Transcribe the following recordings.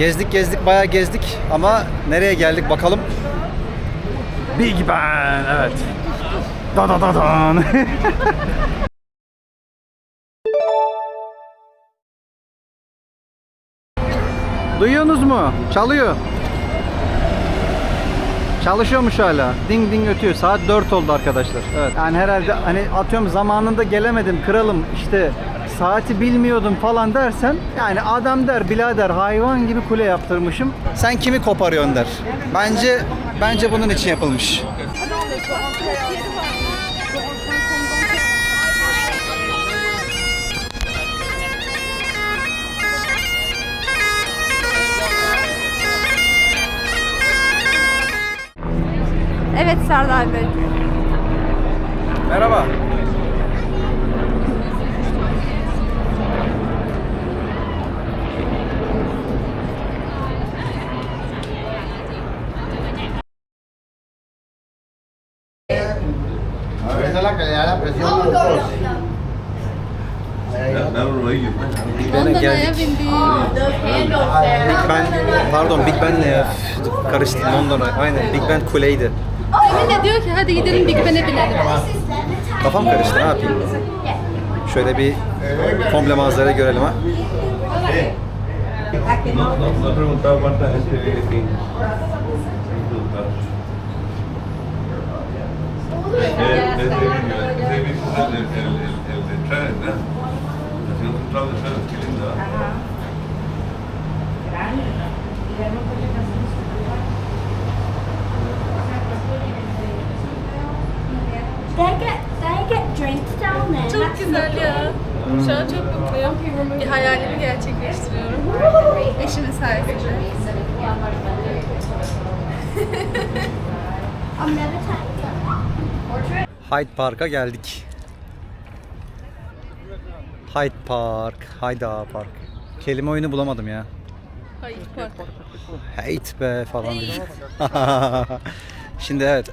Gezdik gezdik bayağı gezdik ama nereye geldik bakalım. Big Ben evet. Da da da dan. Duyuyorsunuz mu? Çalıyor. Çalışıyormuş hala. Ding ding ötüyor. Saat 4 oldu arkadaşlar. Evet. Yani herhalde hani atıyorum zamanında gelemedim kralım işte saati bilmiyordum falan dersen yani adam der birader hayvan gibi kule yaptırmışım. Sen kimi koparıyorsun der. Bence bence bunun için yapılmış. Evet Serdar Bey. Merhaba. A los dos. Big Ben, pardon Big Ben ne ya? Karıştı London'a. Aynen Big Ben kuleydi. Emin de diyor ki hadi gidelim Big Ben'e binelim. Kafam karıştı ne yapayım? Şöyle bir komple manzara görelim ha. No, no, no he preguntado cuánta gente vive aquí. Desde el el el de Chávez, ¿no? Nació central de Chávez, qué linda. They get they get drinks down there. Çok güzel ya. Şu an çok mutluyum. Bir hayalimi gerçekleştiriyorum. Eşimin sayesinde. Hyde Park'a geldik. Hyde Park, Hayda Park. Kelime oyunu bulamadım ya. Hayır, park. Hate be falan dedim. Şimdi evet.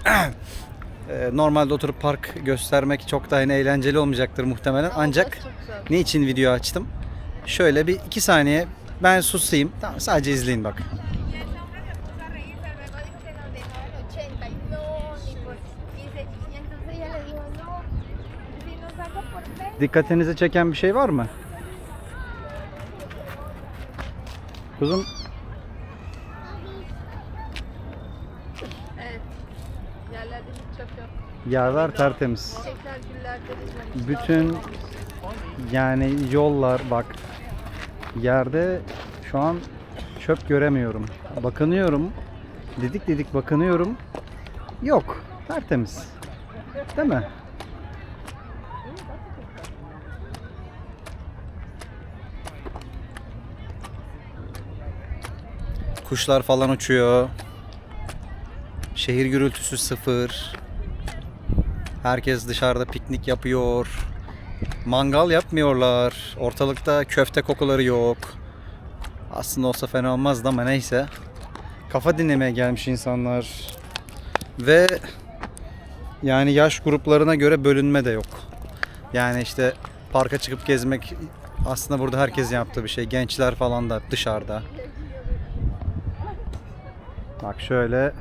Eee, Normalde oturup park göstermek çok da hani eğlenceli olmayacaktır muhtemelen. Ancak ne için video açtım? Şöyle bir iki saniye ben susayım. Tamam sadece izleyin bak. Dikkatinizi çeken bir şey var mı? Kuzum Evet. Yerlerde hiç çöp yok. yerler tertemiz. Çiçekler, güller, denizlenmiş. Bütün yani yollar bak yerde şu an çöp göremiyorum. Bakınıyorum. Didik didik bakınıyorum. Yok. Tertemiz. Değil mi? Kuşlar falan uçuyor. Şehir gürültüsü sıfır. Herkes dışarıda piknik yapıyor. Mangal yapmıyorlar. Ortalıkta köfte kokuları yok. Aslında olsa fena olmazdı ama neyse. Kafa dinlemeye gelmiş insanlar. Ve yani yaş gruplarına göre bölünme de yok. Yani işte parka çıkıp gezmek aslında burada herkesin yaptığı bir şey. Gençler falan da dışarıda. Bak şöyle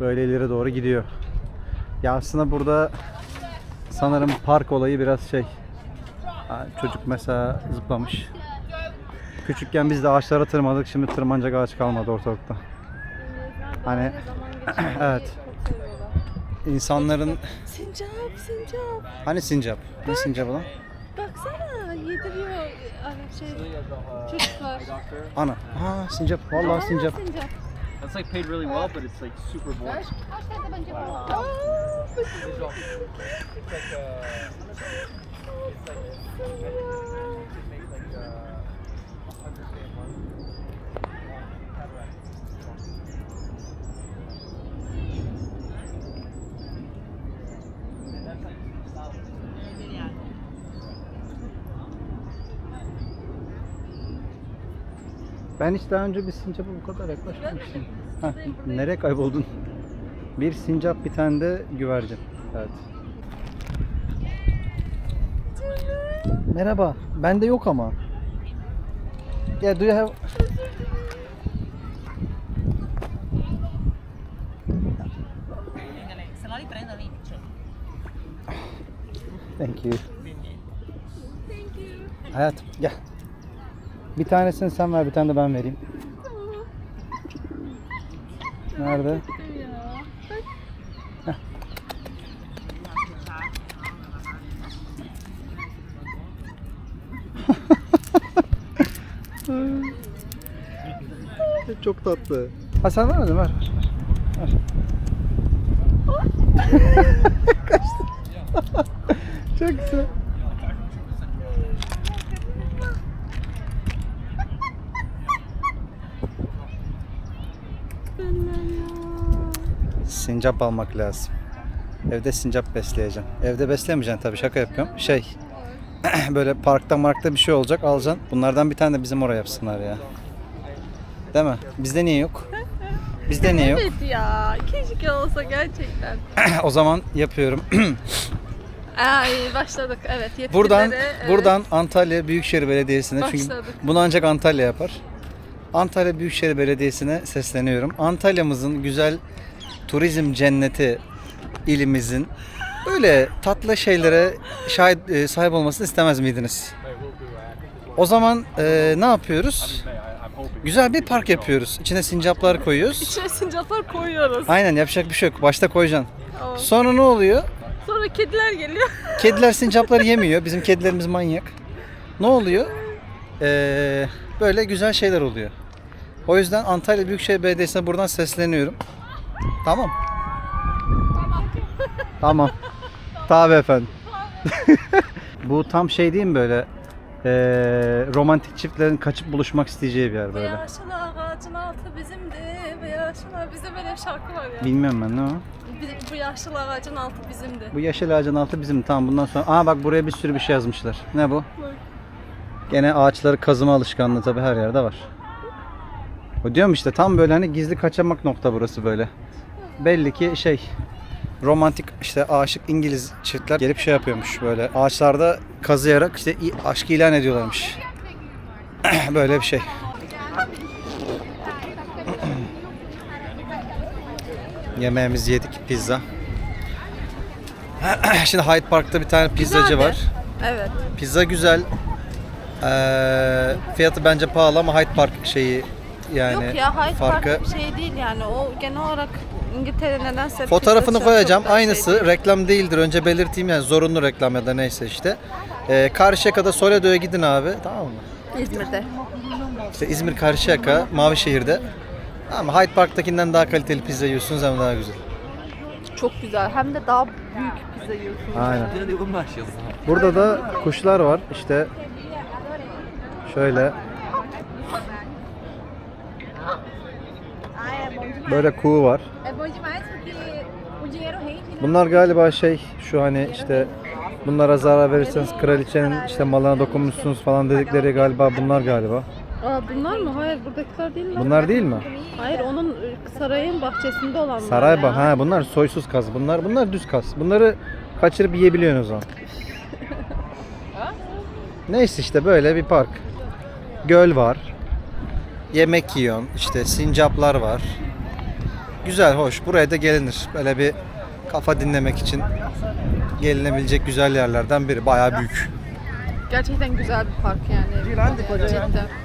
böyle ileri doğru gidiyor. Ya aslında burada sanırım park olayı biraz şey. Çocuk mesela zıplamış. Küçükken biz de ağaçlara tırmadık. Şimdi tırmanacak ağaç kalmadı ortalıkta. Hani evet. İnsanların Sincap, sincap. hani sincap? Ne sincapı lan? Baksana yediriyor ay, şey, çocuklar. Ana. Ha sincap. Vallahi sincap. Sincap. That's like paid really well, but it's like super boring. Wow. Ben hiç daha önce bir sincapa bu kadar yaklaşmamıştım. Ha, nereye kayboldun? Bir sincap, bir tane de güvercin. Evet. Merhaba. Bende yok ama. Yeah, do you have... Thank you. Thank you. Hayatım gel. Bir tanesini sen ver, bir tane de ben vereyim. Nerede? Heh. Çok tatlı. Ha sen vermedin ver. ver. Kaçtı. Çok güzel. Sincap almak lazım. Evde sincap besleyeceğim. Evde beslemeyeceksin tabii şaka yapıyorum. Şey böyle parkta markta bir şey olacak alacaksın. Bunlardan bir tane de bizim oraya yapsınlar ya. Değil mi? Bizde niye yok? Bizde niye yok? Evet ya. Keşke olsa gerçekten. o zaman yapıyorum. Ay başladık evet. Yetkililere, buradan evet. buradan Antalya Büyükşehir Belediyesi'ne çünkü Başladık. bunu ancak Antalya yapar. Antalya Büyükşehir Belediyesi'ne sesleniyorum. Antalya'mızın güzel turizm cenneti ilimizin böyle tatlı şeylere şahit e, sahip olmasını istemez miydiniz? O zaman e, ne yapıyoruz? Güzel bir park yapıyoruz. İçine sincaplar koyuyoruz. İçine sincaplar koyuyoruz. Aynen yapacak bir şey yok. Başta koyacaksın. Sonra ne oluyor? Sonra kediler geliyor. Kediler sincapları yemiyor. Bizim kedilerimiz manyak. Ne oluyor? Ee, böyle güzel şeyler oluyor. O yüzden Antalya Büyükşehir Belediyesi'ne buradan sesleniyorum. Tamam. Tamam. Tabii efendim. Bu tam şey değil mi böyle? ee, romantik çiftlerin kaçıp buluşmak isteyeceği bir yer böyle. yaşlı ağacın altı bizimdi. Bu yaşlı bizde böyle şarkı var ya. Bilmiyorum ben ne o? Bu yaşlı ağacın altı bizimdi. Bu yeşil ağacın altı bizim. Tamam bundan sonra. Aa bak buraya bir sürü bir şey yazmışlar. Ne bu? Gene ağaçları kazıma alışkanlığı tabii her yerde var. O diyorum işte tam böyle hani gizli kaçamak nokta burası böyle. Belli ki şey romantik işte aşık İngiliz çiftler gelip şey yapıyormuş böyle ağaçlarda kazıyarak işte i- aşk ilan ediyorlarmış. böyle bir şey. Yemeğimizi yedik pizza. Şimdi Hyde Park'ta bir tane pizzacı Güzeldi. var. Evet. Pizza güzel. Ee, fiyatı bence pahalı ama Hyde Park şeyi yani Yok ya Hyde farkı. Park şey değil yani. O genel olarak İngiltere nedense Fotoğrafını pizza koyacağım. çok şey Aynısı değil. reklam değildir. Önce belirteyim yani zorunlu reklam ya da neyse işte. Ee, Karşıyaka'da Soledo'ya gidin abi. Tamam mı? İzmir'de. İşte İzmir Karşıyaka, Mavişehir'de. Ama Hyde Park'takinden daha kaliteli pizza yiyorsunuz hem daha güzel. Çok güzel. Hem de daha büyük pizza yiyorsun. Aynen. Burada da kuşlar var. İşte şöyle böyle kuğu var. Bunlar galiba şey şu hani işte bunlara zarar verirseniz kraliçenin işte malına dokunmuşsunuz falan dedikleri galiba bunlar galiba. Aa bunlar mı? Hayır buradakiler değil mi? Bunlar değil mi? Hayır onun e, sarayın bahçesinde olanlar. Sarayba ya. ha bunlar soysuz kaz. Bunlar bunlar düz kaz. Bunları kaçırıp yiyebiliyorsunuz o zaman. Neyse işte böyle bir park. Göl var. Yemek yiyorsun. işte sincaplar var. Güzel, hoş. Buraya da gelinir. Böyle bir kafa dinlemek için gelinebilecek güzel yerlerden biri. Bayağı büyük. Gerçekten güzel bir park yani. Cidden.